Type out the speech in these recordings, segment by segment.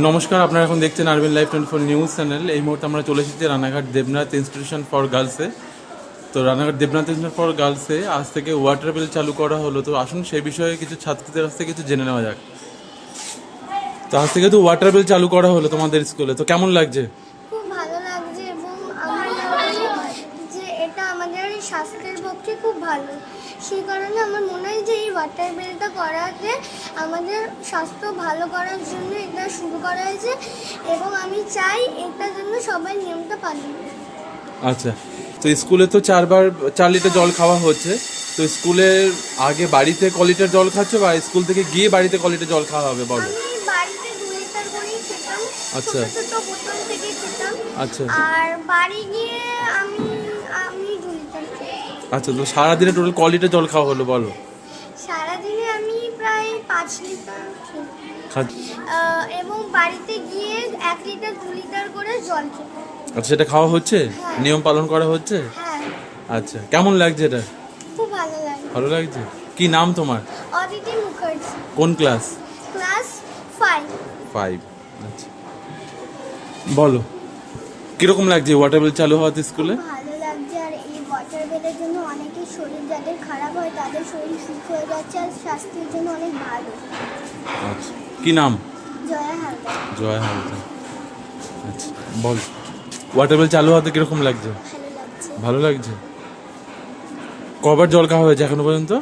নমস্কার, আপনারা এখন দেখছেন R B N life twenty four news channel এই মুহূর্তে আমরা চলে এসেছি রানাঘাট দেবনাথ ইনস্টিটিউশন ফর গার্লসে তো রানাঘাট দেবনাথ ইনস্টিটিউশন ফর গার্লসে আজ থেকে ওয়াটার বিল চালু করা হলো। তো আসুন সেই বিষয়ে কিছু ছাত্রীদের কাছ থেকে কিছু জেনে নেওয়া যাক। তো আজ থেকে তো ওয়াটার বিল চালু করা হলো তোমাদের স্কুলে তো কেমন লাগছে খুব ভালো লাগছে এবং আমরা মনে হয় যে এটা আমাদের স্বাস্থ্যের পক্ষে খুব ভালো। সেই কারণে আমার মনে হয় যে এই ওয়াটার বিলটা করাতে আমাদের স্বাস্থ্য ভালো করার জন্য এটা শুরু করা হয়েছে এবং আমি চাই এটার জন্য সবাই নিয়মটা পালন। আচ্ছা তো স্কুলে তো চারবার চার লিটার জল খাওয়া হচ্ছে। তো স্কুলের আগে বাড়িতে ক লিটার জল খাচ্ছ বা স্কুল থেকে গিয়ে বাড়িতে ক লিটার জল খাওয়া হবে বলো? আচ্ছা। আচ্ছা। আর বাড়ি গিয়ে আমি আচ্ছা তো সারাদিনে টোটাল ক লিটার জল খাওয়া হলো বলো? সারাদিনে আমি প্রায় পাঁচ লিটার এবং বাড়িতে গিয়ে এক লিটার দু লিটার করে জল আচ্ছা সেটা খাওয়া হচ্ছে? নিয়ম পালন করা হচ্ছে? হ্যাঁ। আচ্ছা কেমন লাগছে এটা? খুব ভালো লাগে ভালো লাগছে? কি নাম তোমার? অদিতি মুখার্জি। কোন ক্লাস? ক্লাস ফাইভ ফাইভ আচ্ছা। বলো কীরকম লাগছে ওয়াটার বিল চালু হওয়াতে স্কুলে ভালো লাগছে আর এই ওয়াটার বেলের জন্য অনেকের শরীর যাদের খারাপ হয় তাদের শরীর হয়ে আর স্বাস্থ্যের জন্য অনেক ভালো। আচ্ছা কি নাম? জয়া হালদার। জয় হালদা আচ্ছা বল ওয়াটার বিল চালু হওয়াতে কীরকম লাগছে? ভালো লাগছে। ভালো লাগছে? কবার জল খাওয়া হয়েছে এখনও পর্যন্ত?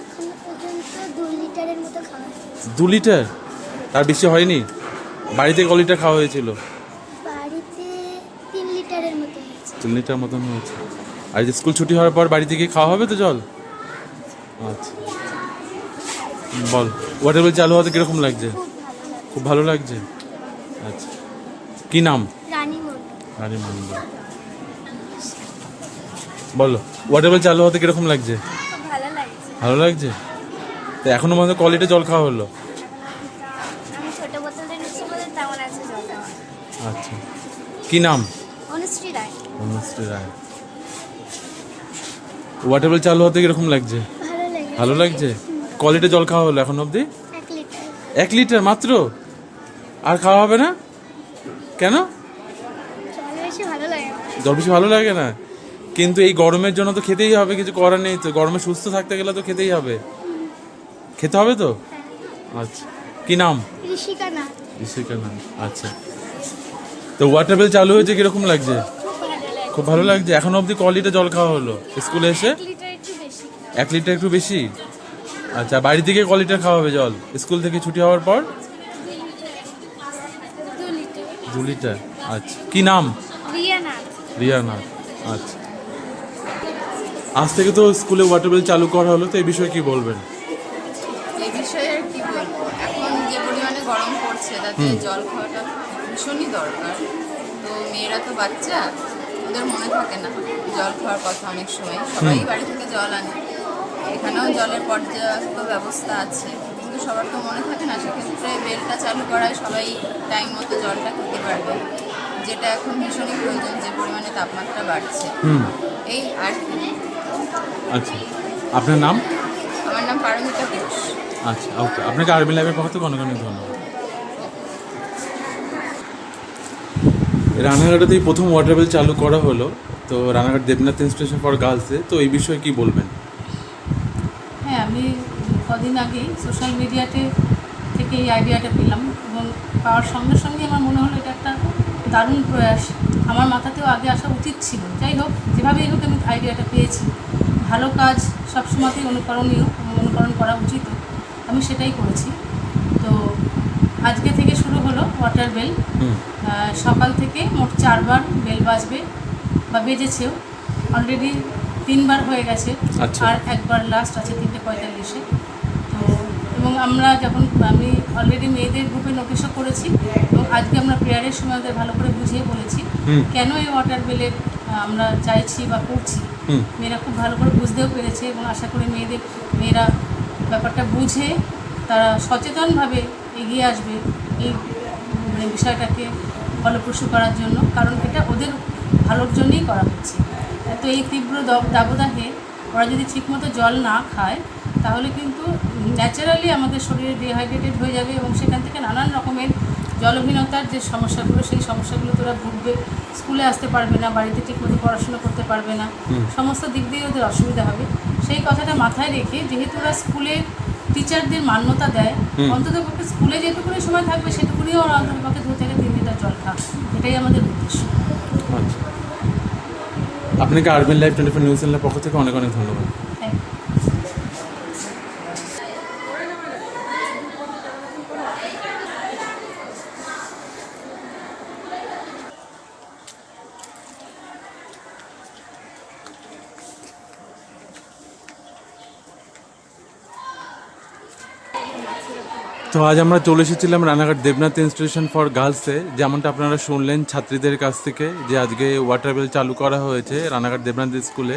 এখনও পর্যন্ত দু লিটারের মতো খাওয়া হয়েছে। দু লিটার? তার বেশি হয়নি? বাড়িতে ক লিটার খাওয়া হয়েছিল? বাড়িতে তিন লিটারের মতো হয়েছে। তিন লিটার মতন হয়েছে। আর স্কুল ছুটি হওয়ার পর বাড়িতে গিয়ে খাওয়া হবে তো জল? আচ্ছা। বল ওয়াটার বিল চালু হওয়াতে কীরকম লাগছে? খুব ভালো লাগছে। আচ্ছা। কি নাম? রানী মন্ডল বলো ওয়াটার বিল চালু হতে কীরকম লাগছে? ভালো লাগছে। তো এখনও মধ্যে ক জল খাওয়া হলো। আচ্ছা। কি নাম? অনুশ্রী রায়। অনুশ্রী রায়। ওয়াটার বিল চালু হতে কীরকম লাগছে? ভালো লাগছে? ক লিটার জল খাওয়া হলো এখন অবধি? এক লিটার। মাত্র? আর খাওয়া হবে না? কেন? জল বেশি ভালো লাগে না। কিন্তু এই গরমের জন্য তো খেতেই হবে কিছু করার নেই তো। গরমে সুস্থ থাকতে গেলে তো খেতেই হবে। খেতে হবে তো? আচ্ছা। কি নাম? ঋষিকা নাম আচ্ছা। তো ওয়াটার বিল চালু হয়েছে কীরকম লাগছে? খুব ভালো খুব ভালো লাগছে। এখন অবধি ক লিটার জল খাওয়া হলো? স্কুলে এসে? এক লিটার একটু বেশি? আচ্ছা বাড়ি থেকে ক লিটার খাওয়া হবে জল? স্কুল থেকে ছুটি হওয়ার পর? দু লিটার। আচ্ছা কি নাম? রিয়া নাথ রিয়ানা। আচ্ছা। আজ থেকে তো স্কুলে ওয়াটার বিল চালু করা হলো তো এই বিষয়ে কি বলবেন? এই বিষয়ে আর কি বলব? এখন যে পরিমাণে গরম পড়ছে তাতে জল খাওয়াটা ভীষণই দরকার। তো মেয়েরা তো বাচ্চা ওদের মনে থাকে না জল খাওয়ার কথা অনেক সময়। সবাই বাড়ি থেকে জল আনে। এখানেও জলের পর্যাপ্ত ব্যবস্থা আছে। কিন্তু সবার তো মনে থাকে না সেক্ষেত্রে বেলটা চালু করায় সবাই টাইম মতো জলটা খেতে পারবে। যেটা এখন ভীষণই প্রয়োজন যে পরিমাণে তাপমাত্রা বাড়ছে। এই আর কি। আচ্ছা। আপনার নাম? আমার নাম পারমিতা ঘোষ। আচ্ছা ওকে। আপনাকে আরবি লাইভের পক্ষ থেকে অনেক অনেক ধন্যবাদ। রানাঘাটেতে এই প্রথম ওয়াটার বিল চালু করা হলো। তো রানাঘাট দেবনাথ ইনস্টিটিউশন ফর গার্লসে তো এই বিষয়ে কি বলবেন? আমি কদিন আগেই সোশ্যাল মিডিয়াতে থেকে এই আইডিয়াটা পেলাম এবং পাওয়ার সঙ্গে সঙ্গে আমার মনে হলো এটা একটা দারুণ প্রয়াস। আমার মাথাতেও আগে আসা উচিত ছিল। যাই হোক যেভাবেই হোক আমি আইডিয়াটা পেয়েছি। ভালো কাজ সবসময়তেই অনুকরণীয় অনুকরণ করা উচিত। আমি সেটাই করেছি। তো আজকে থেকে শুরু হলো ওয়াটার বেল সকাল থেকে মোট চারবার বেল বাজবে বা বেজেছেও। অলরেডি তিনবার হয়ে গেছে আচ্ছা। আর একবার লাস্ট আছে তিনটে পঁয়তাল্লিশে। তো এবং আমরা যখন আমি অলরেডি মেয়েদের গ্রুপে নোটিশও করেছি এবং আজকে আমরা প্রেয়ারের সময় ওদের ভালো করে বুঝিয়ে বলেছি কেন এই ওয়াটার বেলের আমরা চাইছি বা করছি। মেয়েরা খুব ভালো করে বুঝতেও পেরেছে এবং আশা করি মেয়েদের মেয়েরা ব্যাপারটা বুঝে তারা সচেতনভাবে এগিয়ে আসবে এই মানে বিষয়টাকে ফলপ্রসূ করার জন্য কারণ এটা ওদের ভালোর জন্যই করা হচ্ছে। তো এই তীব্র দাবদাহে ওরা যদি ঠিকমতো জল না খায় তাহলে কিন্তু ন্যাচারালি আমাদের শরীরে ডিহাইড্রেটেড হয়ে যাবে এবং সেখান থেকে নানান রকমের জলহীনতার যে সমস্যাগুলো সেই সমস্যাগুলো তোরা ভুগবে। স্কুলে আসতে পারবে না বাড়িতে ঠিকমতো পড়াশোনা করতে পারবে না। সমস্ত দিক দিয়ে ওদের অসুবিধা হবে। সেই কথাটা মাথায় রেখে যেহেতু ওরা স্কুলে টিচারদের মান্যতা দেয় অন্তত পক্ষে স্কুলে যেটুকুনি সময় থাকবে সেটুকুনি ওরা অন্তত পক্ষে দু থেকে তিন লিটার জল খাক। এটাই আমাদের উদ্দেশ্য। আচ্ছা। আপনাকে RBN live twenty four news চ্যানেলের পক্ষ থেকে অনেক অনেক ধন্যবাদ। থ্যাংক ইউ তো আজ আমরা চলে এসেছিলাম রানাঘাট দেবনাথ ইনস্টিটিউশন ফর গার্লসে। যেমনটা আপনারা শুনলেন ছাত্রীদের কাছ থেকে যে আজকে ওয়াটার বেল চালু করা হয়েছে রানাঘাট দেবনাথ স্কুলে।